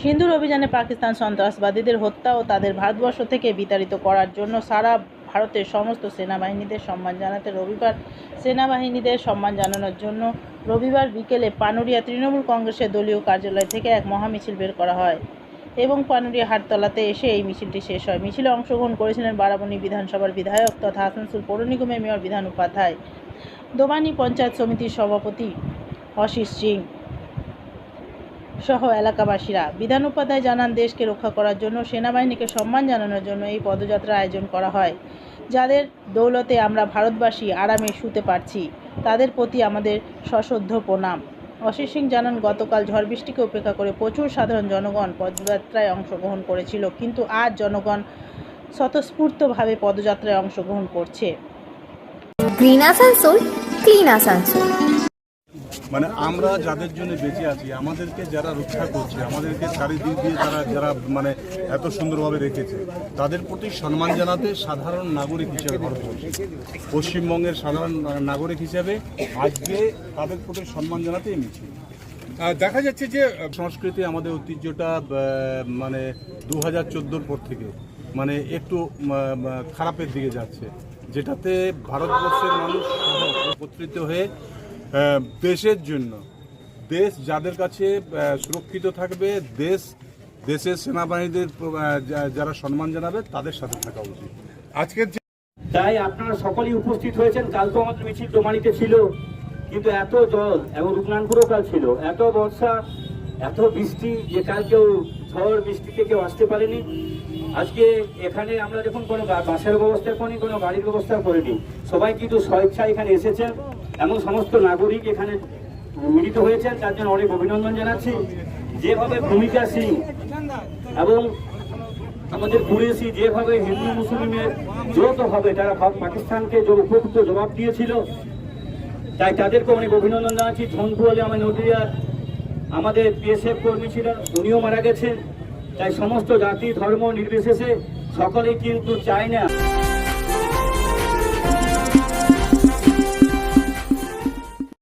সিন্ধুর অভিযানে পাকিস্তান সন্ত্রাসবাদীদের হত্যা ও তাদের ভারতবর্ষ থেকে বিতাড়িত করার জন্য সারা ভারতের সমস্ত সেনাবাহিনীদের সম্মান জানাতে রবিবার সেনাবাহিনীদের সম্মান জানানোর জন্য রবিবার বিকেলে পানুরিয়া তৃণমূল কংগ্রেসের দলীয় কার্যালয় থেকে এক মহামিছিল বের করা হয় এবং পানুরিয়া হাটতলাতে এসে এই মিছিলটি শেষ হয়। মিছিলে অংশগ্রহণ করেছিলেন বারাবণী বিধানসভার বিধায়ক তথা আসানসুল পৌর নিগমের মেয়র বিধান উপাধ্যায়। দোবানি পঞ্চায়েত সমিতির সভাপতি অশিস সিং সহ এলাকাবাসীরা। বিধান উপাধ্যায় জানান, দেশকে রক্ষা করার জন্য, সেনাবাহিনীকে সম্মান জানানোর জন্য এই পদযাত্রা আয়োজন করা হয়। যাদের দৌলতে আমরা ভারতবাসী আরামে শুতে পারছি, তাদের প্রতি আমাদের সশ্রদ্ধ প্রণাম। অশিস সিং জানান, গতকাল ঝড় বৃষ্টিকে উপেক্ষা করে প্রচুর সাধারণ জনগণ পদযাত্রায় অংশগ্রহণ করেছিল, কিন্তু আজ জনগণ স্বতঃস্ফূর্তভাবে পদযাত্রায় অংশগ্রহণ করছে। গ্রিন আসানসোল ক্লিন আসানসোল মানে আমরা যাদের জন্য বেঁচে আছি আমাদেরকে যারা রক্ষা করছে আমাদেরকে চারিদিক দিয়ে তারা যারা মানে এত সুন্দরভাবে রেখেছে তাদের প্রতি সম্মান জানাতে সাধারণ নাগরিক হিসেবে ভারতবর্ষে পশ্চিমবঙ্গের সাধারণ নাগরিক হিসেবে আজকে তাদের প্রতি সম্মান জানাতে এই মিছিল। দেখা যাচ্ছে যে সংস্কৃতি আমাদের ঐতিহ্যটা মানে দু হাজার চোদ্দোর পর থেকে মানে একটু খারাপের দিকে যাচ্ছে। যেটাতে ভারতবর্ষের মানুষ একত্রিত হয়ে দেশের জন্য, দেশ যাদের কাছে সুরক্ষিত থাকবে, দেশ, দেশের সেনাবাহিনীদের যারা সম্মান জানাবে, তাদের সাথে থাকা উচিত। আজকের তাই আপনারা সকলেই উপস্থিত হয়েছেন। কাল তো আমাদের মিছিল ডোমানিতে ছিল। কিন্তু এত জল, এবং রূপনানপুরও কাল ছিল। এত বর্ষা, এত বৃষ্টি, যে কাল কেউ ঝড়, বৃষ্টিতে কেউ আসতে পারেনি। আজকে এখানে আমরা যখন কোনো বাসের ব্যবস্থা করিনি কোনো গাড়ির ব্যবস্থা করিনি সবাই কিন্তু স্বেচ্ছা এখানে এসেছেন এবং সমস্ত নাগরিক এখানে মিলিত হয়েছেন তার জন্য অনেক অভিনন্দন জানাচ্ছি। যেভাবে ভূমিকা সিং এবং আমাদের কুরেশি যেভাবে হিন্দু মুসলিমের যৌথ হবে তারা পাকিস্তানকে যে উপযুক্ত জবাব দিয়েছিল, তাই তাদেরকে অনেক অভিনন্দন জানাচ্ছি। আলী আমার নদিয়ার আমাদের বিএসএফ কর্মী ছিলেন, উনিও মারা গেছেন। তাই সমস্ত জাতি ধর্ম নির্বিশেষে সকলেই কিন্তু চায় না